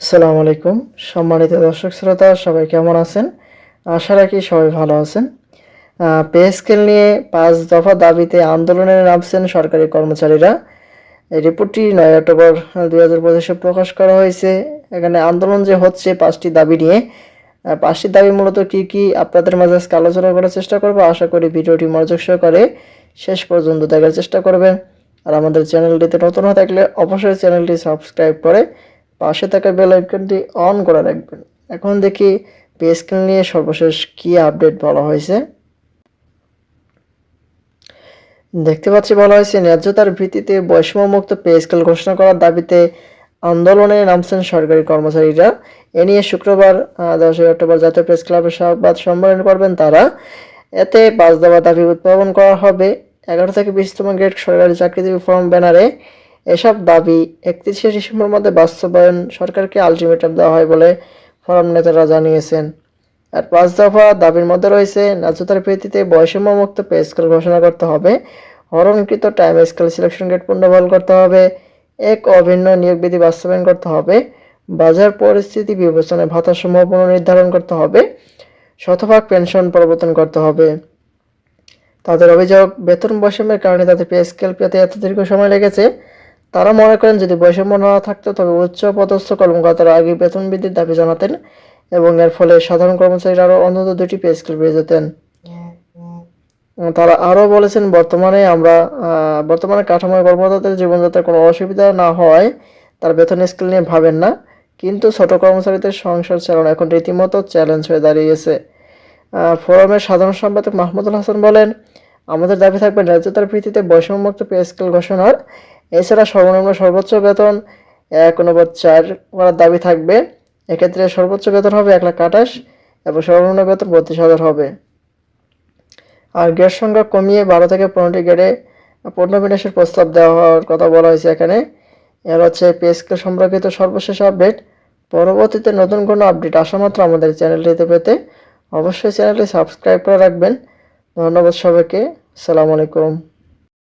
আসসালামু আলাইকুম। সম্মানিত দর্শক শ্রোতা, সবাই কেমন আছেন? আশা রাখি সবাই ভালো আছেন। পে স্কেল নিয়ে পাঁচ দফা দাবিতে আন্দোলনে নামছেন সরকারি কর্মচারীরা। এই রিপোর্টটি নয় অক্টোবর দুই হাজার পঁচিশে প্রকাশ করা হয়েছে। এখানে আন্দোলন যে হচ্ছে পাঁচটি দাবি নিয়ে। পাঁচটি দাবি মূলত কি কি আপনাদের মাঝে আজকে আলোচনা করার চেষ্টা করব। আশা করি ভিডিওটি মনোযোগ সহকারে শেষ পর্যন্ত দেখার চেষ্টা করবেন। আর আমাদের চ্যানেলটিতে নতুন হয়ে থাকলে অবশ্যই চ্যানেলটি সাবস্ক্রাইব করে পাশে থাকা বেল আইকনটি অন করে রাখবেন। এখন দেখি পে স্কেল নিয়ে সর্বশেষ কি আপডেট বলা হয়েছে। দেখতে পাচ্ছি বলা হয়েছে, ন্যায্যতার ভিত্তিতে বৈষম্যমুক্ত পে স্কেল ঘোষণা করার দাবিতে আন্দোলনে নামছেন সরকারি কর্মচারীরা। এ নিয়ে শুক্রবার দশই অক্টোবর জাতীয় প্রেস ক্লাবের সংবাদ সম্মেলন করবেন তারা। এতে পাঁচ দফা দাবি উদ্ভাবন করা হবে। এগারো থেকে বিশতম গ্রেড সরকারি চাকরিজীবী ফর্ম ব্যানারে এসব দাবি একত্রিশে ডিসেম্বর মধ্যে বাস্তবায়ন সরকারকে আলটিমেটাম দেওয়া হয় বলে ফোরাম নেতারা জানিয়েছেন। আর পাঁচ দফা দাবির মধ্যে রয়েছে, ন্যায্যতার ভিত্তিতে বৈষম্যমুক্ত পে স্কেল ঘোষণা করতে হবে, হরণকৃত টাইম স্কেল সিলেকশন গেট পুনর্বহাল করতে হবে, এক অভিন্ন নিয়োগ বিধি বাস্তবায়ন করতে হবে, বাজার পরিস্থিতি বিবেচনায় ভাতাসমূহ পুনর্নির্ধারণ করতে হবে, শতভাগ পেনশন প্রবর্তন করতে হবে। তাদের অভিযোগ, বেতন বৈষম্যের কারণে তাদের পে স্কেল পেতে এত দীর্ঘ সময় লেগেছে তারা মনে করেন যদি বৈষম্য না থাকতো তবে উচ্চ পদস্থ কর্মকর্তারা আগে বেতন বৃদ্ধির দাবি জানাতেন এবং এর ফলে সাধারণ কর্মচারীরা আরও অন্তত দুটি পে স্কেল পেয়ে যেতেন। তারা আরও বলেছেন বর্তমানে আমরা বর্তমানে কাঠামোয় কর্মকর্তাদের জীবনযাত্রার কোনো অসুবিধা না হওয়ায় তার বেতন স্কেল নিয়ে ভাবেন না। কিন্তু ছোট কর্মচারীদের সংসার চালানো এখন রীতিমতো চ্যালেঞ্জ হয়ে দাঁড়িয়েছে। ফোরামের সাধারণ সম্পাদক মাহমুদুল হাসান বলেন আমাদের দাবি থাকবে ন্যায্যতার ভিত্তিতে বৈষম্যমুক্ত পে স্কেল ঘোষণার এছাড়া সর্বনিম্ন সর্বোচ্চ বেতন এক অনুপাত চার করার দাবি থাকবে। এক্ষেত্রে সর্বোচ্চ বেতন হবে এক লাখ আঠাশ এবং সর্বনিম্ন বেতন বত্রিশ হাজার হবে। আর গ্রেড সংখ্যা কমিয়ে বারো থেকে পনেরোটি গ্রেডে পণ্য বিন্যাসের প্রস্তাব দেওয়া হওয়ার কথা বলা হয়েছে এখানে। এর হচ্ছে পে স্কেল সম্পর্কিত সর্বশেষ আপডেট। পরবর্তীতে নতুন কোনো আপডেট আসা মাত্র আমাদের চ্যানেলটিতে পেতে অবশ্যই চ্যানেলটি সাবস্ক্রাইব করে রাখবেন। ধন্যবাদ সবাইকে। আসসালামু আলাইকুম।